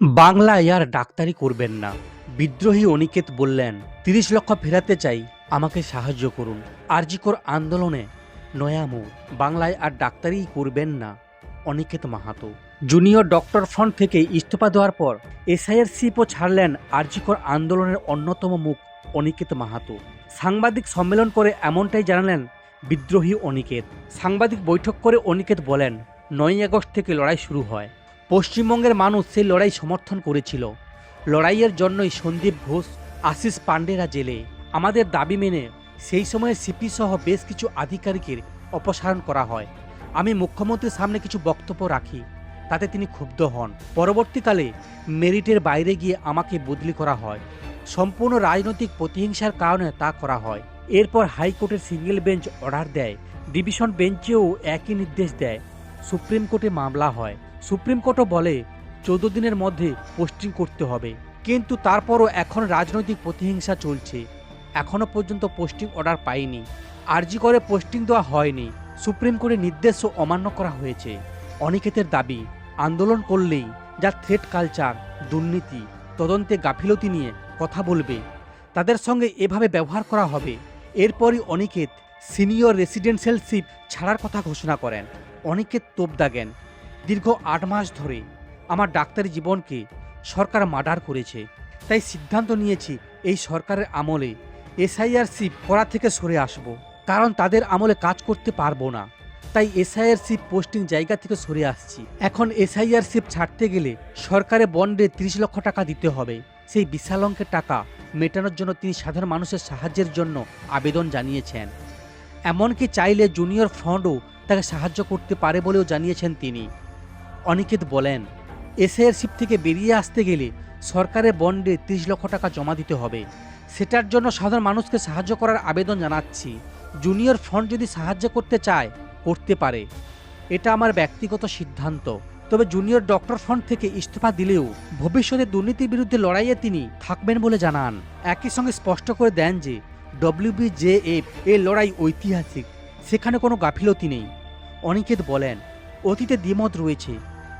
বাংলায় আর ডাক্তারি করবেন না। বিদ্রোহী অনিকেত বললেন, তিরিশ লক্ষ ফেরাতে চাই, আমাকে সাহায্য করুন। আরজিকর আন্দোলনে নয়ামু, বাংলায় আর ডাক্তারিই করবেন না, Aniket Mahato. Junior doctor front থেকে ইস্তফা দেওয়ার পর এসআইয়ের সিপও ছাড়লেন আরজিকর আন্দোলনের অন্যতম মুখ অনিকেত মাহাতো। সাংবাদিক সম্মেলন করে এমনটাই জানালেন বিদ্রোহী অনিকেত। সাংবাদিক বৈঠক করে অনিকেত বলেন, নয়ই আগস্ট থেকে লড়াই শুরু হয়। পশ্চিমবঙ্গের মানুষ সেই লড়াই সমর্থন করেছিল। লড়াইয়ের জন্যই সন্দীপ ঘোষ, আশিস পাণ্ডেরা জেলে। আমাদের দাবি মেনে সেই সময়ে সিপি সহ বেশ কিছু আধিকারিকের অপসারণ করা হয়। আমি মুখ্যমন্ত্রীর সামনে কিছু বক্তব্য রাখি, তাতে তিনি ক্ষুব্ধ হন। পরবর্তীকালে মেরিটের বাইরে গিয়ে আমাকে বদলি করা হয়। সম্পূর্ণ রাজনৈতিক প্রতিহিংসার কারণে তা করা হয়। এরপর হাইকোর্টের সিঙ্গেল বেঞ্চ অর্ডার দেয়, ডিভিশন বেঞ্চেও একই নির্দেশ দেয়, সুপ্রিম কোর্টে মামলা হয়। সুপ্রিম কোর্টও বলে, চোদ্দ দিনের মধ্যে পোস্টিং করতে হবে। কিন্তু তারপরও এখন রাজনৈতিক প্রতিহিংসা চলছে। এখনও পর্যন্ত পোস্টিং অর্ডার পাইনি। আর্জি করে পোস্টিং দেওয়া হয়নি। সুপ্রিম কোর্টের নির্দেশও অমান্য করা হয়েছে। অনিকেতের দাবি, আন্দোলন করলেই যা থ্রেট কালচার, দুর্নীতি, তদন্তে গাফিলতি নিয়ে কথা বলবে। তাদের সঙ্গে এভাবে ব্যবহার করা হবে। এরপরই অনিকেত সিনিয়র রেসিডেন্সিয়াল শিপ ছাড়ার কথা ঘোষণা করেন। অনিকেত তোপ দাগেন দীর্ঘ আট মাস ধরে আমার ডাক্তারি জীবনকে সরকার মার্ডার করেছে। তাই সিদ্ধান্ত নিয়েছি এই সরকারের আমলে এসআইআরসিপ করা থেকে সরে আসব। কারণ তাদের আমলে কাজ করতে পারব না। তাই এসআইআরসিপ পোস্টিং জায়গা থেকে সরে আসছি। এখন এসআইআরসিপ ছাড়তে গেলে সরকারের বন্ডে তিরিশ লক্ষ টাকা দিতে হবে। সেই বিশাল অঙ্কের টাকা মেটানোর জন্য তিনি সাধারণ মানুষের সাহায্যের জন্য আবেদন জানিয়েছেন। এমনকি চাইলে জুনিয়র ফ্রন্টও তাকে সাহায্য করতে পারে বলেও জানিয়েছেন তিনি। অনিকেত বলেন এসআইআরসিপ থেকে বেরিয়ে আসতে গেলে সরকারের বন্ডে তিরিশ লক্ষ টাকা জমা দিতে হবে। সেটার জন্য সাধারণ মানুষকে সাহায্য করার আবেদন জানাচ্ছি। জুনিয়র ফ্রন্ট যদি সাহায্য করতে চায়, করতে পারে। এটা আমার ব্যক্তিগত সিদ্ধান্ত। তবে জুনিয়র ডক্টর ফ্রন্ট থেকে ইস্তফা দিলেও ভবিষ্যতে দুর্নীতির বিরুদ্ধে লড়াইয়ে তিনি থাকবেন বলে জানান। একই সঙ্গে স্পষ্ট করে দেন যে ডব্লিউবিজেএফ এর লড়াই ঐতিহাসিক। সেখানে কোনো গাফিলতি নেই। অনিকেত বলেন অতীতে দ্বিমত রয়েছে,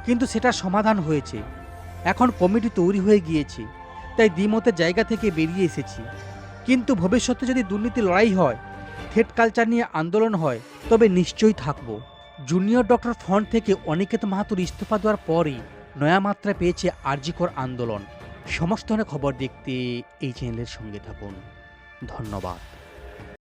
কিন্তু সেটা সমাধান হয়েছে। এখন কমিটি তৈরি হয়ে গিয়েছে, তাই দ্বিমতের জায়গা থেকে বেরিয়ে এসেছি। কিন্তু ভবিষ্যতে যদি দুর্নীতি লড়াই হয় থ্রেড কালচার নিয়ে আন্দোলন হয়, তবে নিশ্চয়ই থাকব। জুনিয়র ডক্টর ফ্রন্ট থেকে অনিকেত মাহাতুর ইস্তফা দেওয়ার পরই নয়া মাত্রা পেয়েছে আরজিকর আন্দোলন। সমস্ত ধরনের খবর দেখতে এই চ্যানেলের সঙ্গে থাকুন। ধন্যবাদ।